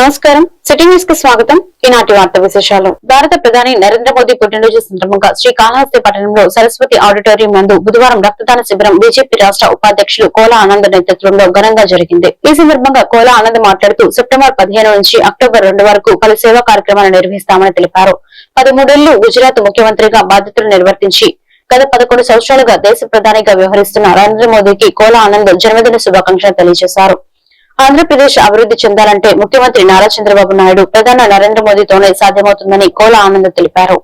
నమస్కారం. సిటీ న్యూస్కి స్వాగతం. ఈనాటి వార్త విశేషాలు. భారత ప్రధాని నరేంద్ర మోదీ పుట్టినరోజు సందర్భంగా శ్రీకాళహస్తి పట్టణంలో సరస్వతి ఆడిటోరియం నందు బుధవారం రక్తదాన శిబిరం బీజేపీ రాష్ట్ర ఉపాధ్యక్షులు కోలా ఆనంద్ నేతృత్వంలో ఘనంగా జరిగింది. ఈ సందర్భంగా కోలా ఆనంద్ మాట్లాడుతూ సెప్టెంబర్ పదిహేను నుంచి అక్టోబర్ రెండు వరకు పలు సేవా కార్యక్రమాలు నిర్వహిస్తామని తెలిపారు. పదమూడేళ్ళు గుజరాత్ ముఖ్యమంత్రిగా బాధ్యతలు నిర్వర్తించి గత పదకొండు సంవత్సరాలుగా దేశ ప్రధానిగా వ్యవహరిస్తున్న నరేంద్ర మోదీకి కోలా ఆనంద్ జన్మదిన శుభాకాంక్షలు తెలియజేశారు. ఆంధ్రప్రదేశ్ అభివృద్ధి చెందాలంటే ముఖ్యమంత్రి నారా చంద్రబాబు నాయుడు ప్రధాని నరేంద్ర మోదీతోనే సాధ్యమవుతుందని కోల ఆనంద్ తెలిపారు.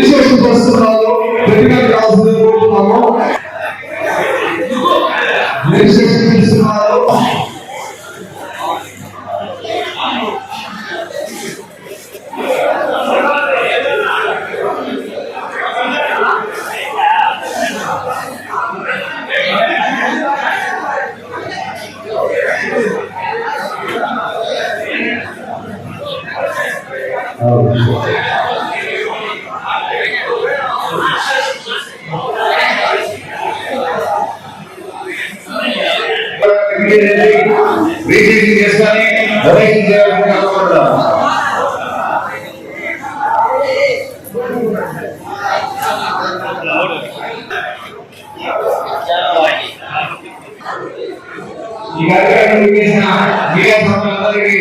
విశేష పురస్కారాలు ప్రతిగా రావాల్సింది బీజేపీ చేసుకొని డొనేషన్ చేయాలని అనుకుంటున్నాం. ఈ కార్యక్రమం చేసిన మీడియా సంస్థలందరికీ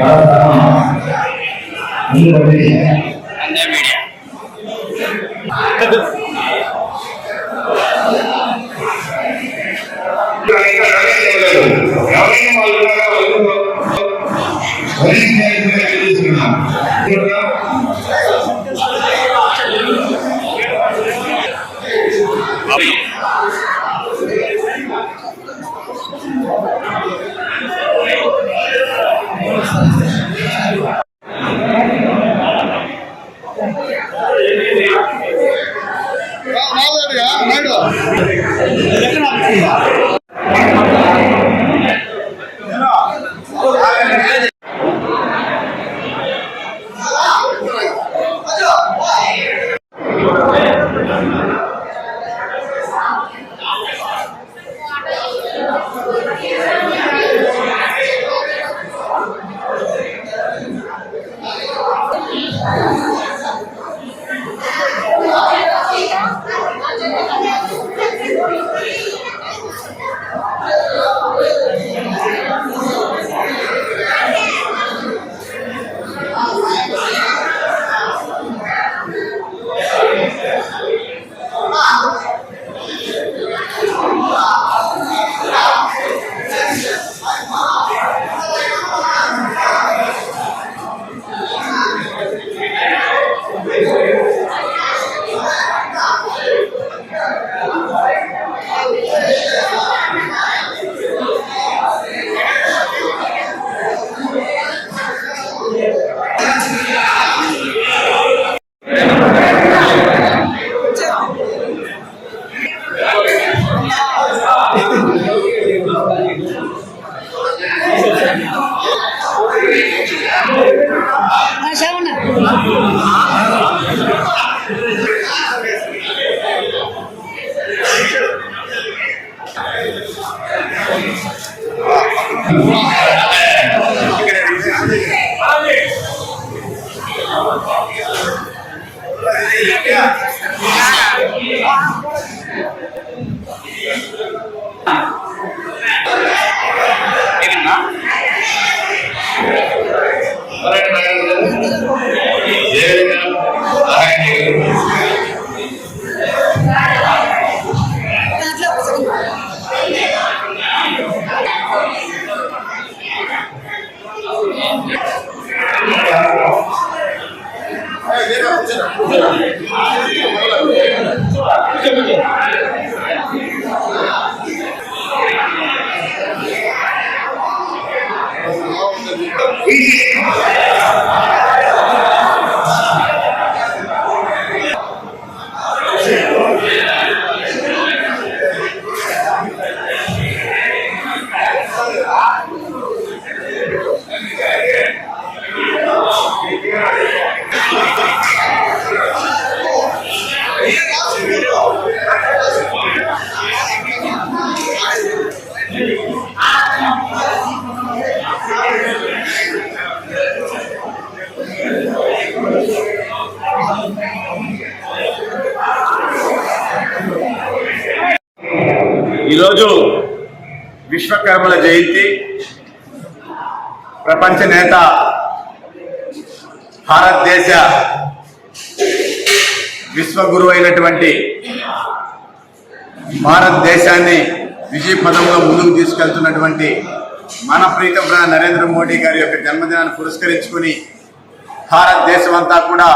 பரதம் அன்பு Wow. Amém. ఈరోజు విశ్వకర్మల జయంతి. ప్రపంచ నేత భారతదేశ విశ్వగురు అయినటువంటి భారతదేశాన్ని విజయ పదంలో ముందుకు తీసుకెళ్తున్నటువంటి మన ప్రీతం నరేంద్ర మోడీ గారి యొక్క జన్మదినాన్ని పురస్కరించుకుని భారతదేశం అంతా కూడా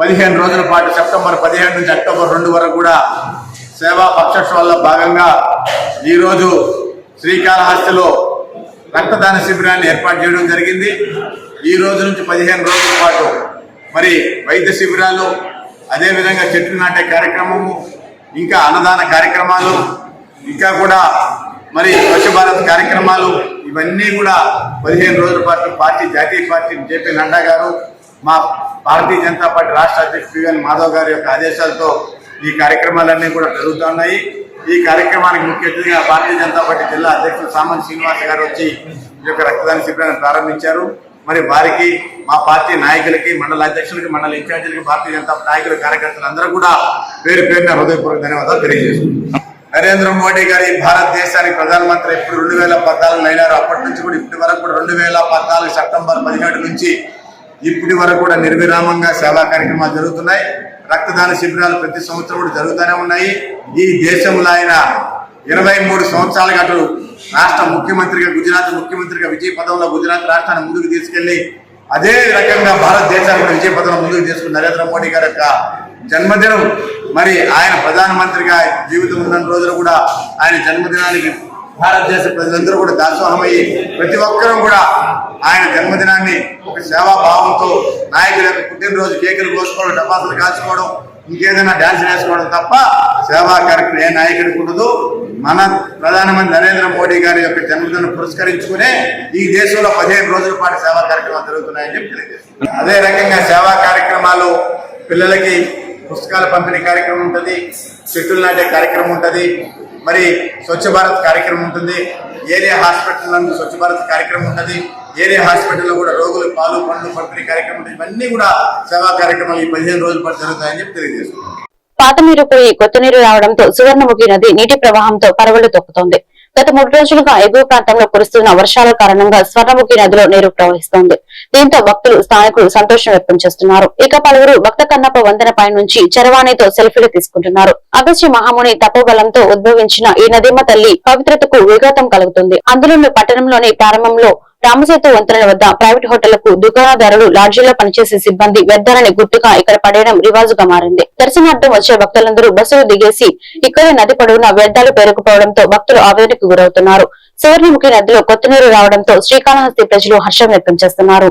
పదిహేను రోజుల పాటు సెప్టెంబర్ పదిహేను నుంచి అక్టోబర్ రెండు వరకు కూడా సేవా పక్షోత్సవాల్లో భాగంగా ఈరోజు శ్రీకాళహస్తిలో రక్తదాన శిబిరాన్ని ఏర్పాటు చేయడం జరిగింది. ఈ రోజు నుంచి పదిహేను రోజుల పాటు మరి వైద్య శిబిరాలు అదేవిధంగా చెట్లు నాటే కార్యక్రమము ఇంకా అన్నదాన కార్యక్రమాలు ఇంకా కూడా మరి స్వచ్ఛ భారత్ కార్యక్రమాలు ఇవన్నీ కూడా పదిహేను రోజుల పాటు పార్టీ జాతీయ పార్టీ జేపీ నడ్డా గారు మా భారతీయ జనతా పార్టీ రాష్ట్ర అధ్యక్షుడు మాధవ్ గారి యొక్క ఆదేశాలతో ఈ కార్యక్రమాలన్నీ కూడా జరుగుతున్నాయి ఈ కార్యక్రమానికి ముఖ్య అతిథిగా భారతీయ జనతా పార్టీ జిల్లా అధ్యక్షులు సామాన్ శ్రీనివాస్ గారు వచ్చి ఈ యొక్క రక్తదాన శిబిరాన్ని ప్రారంభించారు. మరి వారికి మా పార్టీ నాయకులకి మండల అధ్యక్షులకి మండల ఇన్ఛార్జీలకి భారతీయ జనతా నాయకులు కార్యకర్తలు అందరూ కూడా పేరు పేరున హృదయపూర్వక ధన్యవాదాలు తెలియజేస్తున్నాం నరేంద్ర మోడీ గారి భారతదేశానికి ప్రధానమంత్రి ఎప్పుడు రెండు వేల పద్నాలుగు అయినారు. అప్పటి నుంచి కూడా ఇప్పటి వరకు కూడా రెండు వేల పద్నాలుగు సెప్టెంబర్ పదిహేడు నుంచి ఇప్పటి వరకు కూడా నిర్విరామంగా సేవా కార్యక్రమాలు జరుగుతున్నాయి. రక్తదాన శిబిరాలు ప్రతి సంవత్సరం కూడా జరుగుతూనే ఉన్నాయి. ఈ దేశంలో ఆయన ఇరవై మూడు సంవత్సరాలుగా అటు రాష్ట్ర ముఖ్యమంత్రిగా గుజరాత్ ముఖ్యమంత్రిగా విజయ పదంలో గుజరాత్ రాష్ట్రాన్ని ముందుకు తీసుకెళ్ళి అదే రకంగా భారతదేశాన్ని కూడా విజయ పదంలో ముందుకు తీసుకున్న నరేంద్ర మోడీ గారి యొక్క జన్మదినం. మరి ఆయన ప్రధానమంత్రిగా జీవితం ఉన్న రోజులు కూడా ఆయన జన్మదినానికి భారతదేశ ప్రజలందరూ కూడా దాసోహమయ్యి ప్రతి ఒక్కరూ కూడా ఆయన జన్మదినాన్ని ఒక సేవా భావంతో నాయకుల యొక్క పుట్టినరోజు కేకులు కోసుకోవడం టపాసులు కాల్చుకోవడం ఇంకేదైనా డ్యాన్స్ వేసుకోవడం తప్ప సేవా కార్యక్రమం ఏ నాయకుడికి ఉండదు. మన ప్రధానమంత్రి నరేంద్ర మోడీ గారి యొక్క జన్మదినం పురస్కరించుకునే ఈ దేశంలో పదిహేను రోజుల పాటు సేవా కార్యక్రమాలు జరుగుతున్నాయని చెప్పి తెలియజేస్తున్నారు అదే రకంగా సేవా కార్యక్రమాలు పిల్లలకి పుస్తకాల పంపిణీ కార్యక్రమం ఉంటుంది చెట్లు నాటే కార్యక్రమం ఉంటుంది మరి స్వచ్ఛ భారత్ కార్యక్రమం ఉంటుంది ఏరియా హాస్పిటల్ స్వచ్ఛ భారత్ కార్యక్రమం ఉంటుంది ఏరియా హాస్పిటల్లో కూడా రోగులు పాలు పండ్లు పంపిణీ కార్యక్రమం ఉంటుంది ఇవన్నీ కూడా సేవా కార్యక్రమాలు ఈ పదిహేను రోజుల పాటు జరుగుతాయని చెప్పి తెలియజేస్తున్నాం. పాత నీరు పోయి కొత్త నీరు రావడంతో సువర్ణముఖి నది నీటి ప్రవాహంతో పరవళ్ళు తొక్కుతోంది. గత మూడు రోజులుగా ఎగువ ప్రాంతంలో కురుస్తున్న వర్షాల కారణంగా స్వర్ణముఖి నదిలో నీరు ప్రవహిస్తోంది. దీంతో భక్తులు స్థానికులు సంతోషం వ్యక్తం చేస్తున్నారు. ఇక పలువురు భక్త కన్నప్ప వంతెన పై నుంచి చరవాణితో సెల్ఫీలు తీసుకుంటున్నారు. అగస్య మహాముని తపోబలంతో ఉద్భవించిన ఈ నదిమ తల్లి పవిత్రతకు విఘాతం కలుగుతుంది. అందులోని పట్టణంలోని ప్రారంభంలో రామసేతు వంతెనల వద్ద ప్రైవేట్ హోటళ్ళకు దుకాణదారులు లాడ్జీల్లో పనిచేసే సిబ్బంది వ్యర్థాలని గుర్తుగా ఇక్కడ పడేయడం రివాజుగా మారింది. దర్శనార్థం వచ్చే భక్తులందరూ బస్సులు దిగేసి ఇక్కడే నది పడున వ్యర్థాలు పేరుకుపోవడంతో భక్తులు ఆవేదనకు గురవుతున్నారు. సువర్ణముఖి నదిలో కొత్తనీరు రావడంతో శ్రీకాళహస్తి ప్రజలు హర్షం వ్యక్తం చేస్తున్నారు.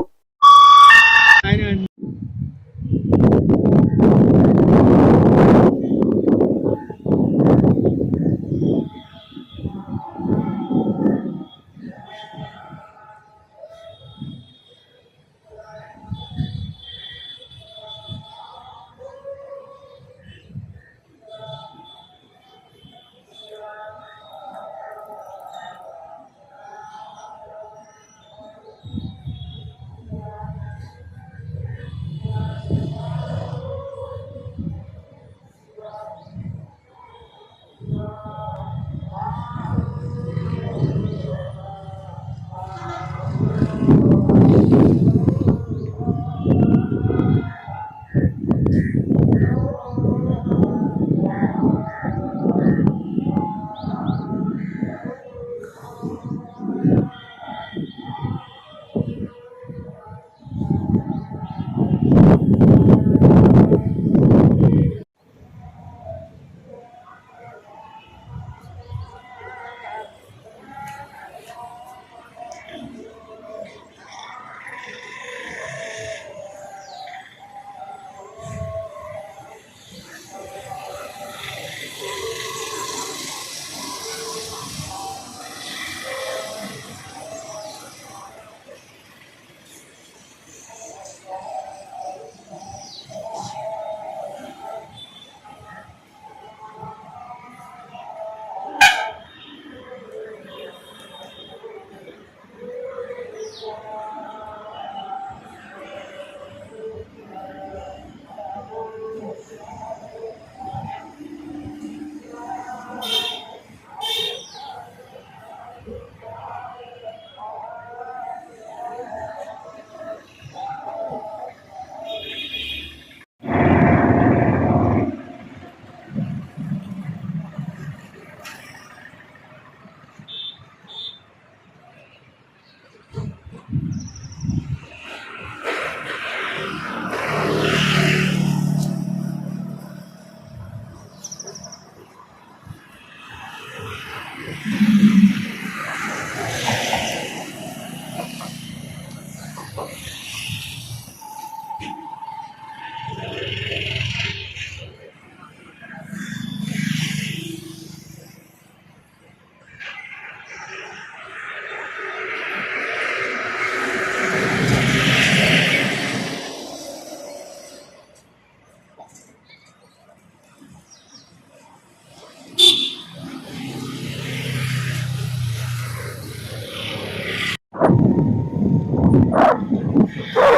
Ah!